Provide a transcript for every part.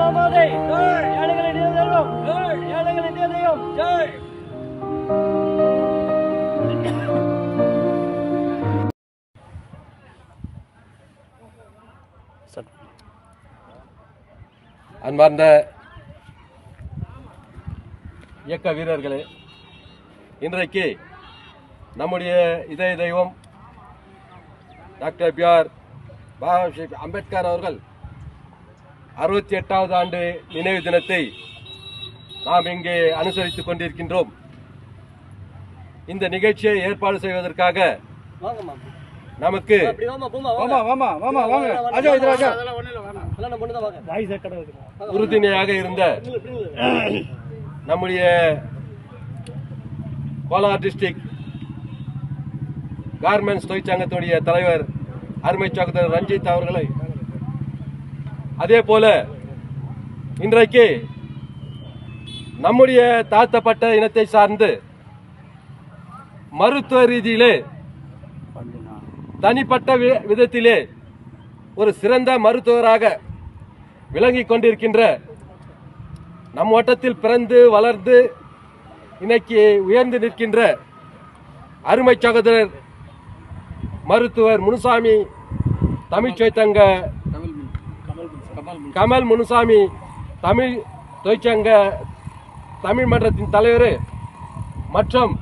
மாமாதை. ஏழைகளின் தெய்வம் ஏழைகளின் தெய்வம் ஜெய் அன்பார்ந்த இயக்க வீரர்களே இன்றைக்கு நம்முடைய இதய தெய்வம் doctor B R Baba Ambedkar அவர்கள் அறுபத்தி எட்டாவது ஆண்டு நினைவு தினத்தை நாம் இங்கே அனுசரித்துக் கொண்டிருக்கின்றோம். இந்த நிகழ்ச்சியை ஏற்பாடு செய்வதற்காக நமக்கு உறுதுணையாக இருந்த நம்முடைய கோலார் டிஸ்ட்ரிக்ட் கார்மெண்ட்ஸ் தொழிற்சங்கத்துடைய தலைவர் அருமை சகோதரர் ரஞ்சித் அவர்களை அதே போல இன்றைக்கு நம்முடைய தாழ்த்தப்பட்ட இனத்தை சார்ந்து மருத்துவ ரீதியிலே தனிப்பட்ட விதத்திலே ஒரு சிறந்த மருத்துவராக விளங்கி கொண்டிருக்கின்ற நம் வட்டத்தில் பிறந்து வளர்ந்து இன்னைக்கு உயர்ந்து நிற்கின்ற அருமை சகோதரர் மருத்துவர் முனுசாமி தமிழ்ச்சை தங்க கமல் முனுசாமி தமிழ் தொழிற்சங்க தமிழ் மன்றத்தின் தலைவர் மற்றும்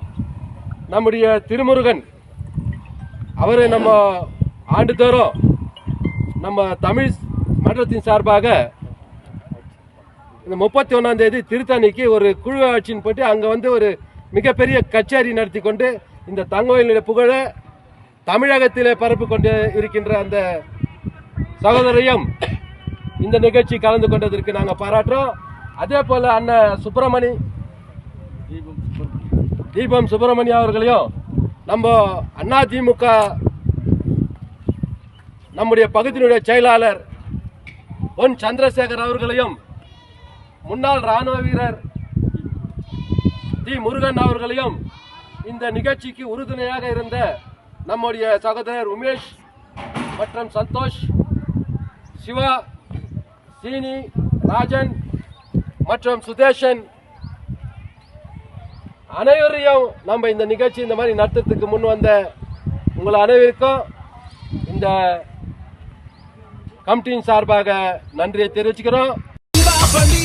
நம்முடைய திருமுருகன். அவர் நம்ம ஆண்டுதோறும் நம்ம தமிழ் மன்றத்தின் சார்பாக இந்த முப்பத்தி ஒன்றாந்தேதி திருத்தணிக்கு ஒரு குழு ஆட்சின்னு போட்டு அங்கே வந்து ஒரு மிகப்பெரிய கச்சேரி நடத்தி கொண்டு இந்த தங்கோயிலுடைய புகழை தமிழகத்திலே பரப்பு கொண்டு இருக்கின்ற அந்த சகோதரையும் இந்த நிகழ்ச்சி கலந்து கொண்டதற்கு நாங்கள் பாராட்டுறோம். அதே போல் அண்ணன் சுப்பிரமணி தீபம் சுப்பிரமணிய அவர்களையும் நம்ம அண்ணா திமுக நம்முடைய பகுதியினுடைய செயலாளர் பொன் சந்திரசேகர் அவர்களையும் முன்னாள் ராணுவ வீரர் டி முருகன் அவர்களையும் இந்த நிகழ்ச்சிக்கு உறுதுணையாக இருந்த நம்முடைய சகோதரர் உமேஷ் மற்றும் சந்தோஷ் சிவா சீனி ராஜன் மற்றும் சுதேஷன் அனைவரையும் நம்ம இந்த நிகழ்ச்சி இந்த மாதிரி நடத்துறதுக்கு முன் வந்த உங்கள் அனைவருக்கும் இந்த கமிட்டியின் சார்பாக நன்றியை தெரிவிச்சுக்கிறோம். தீபாவளி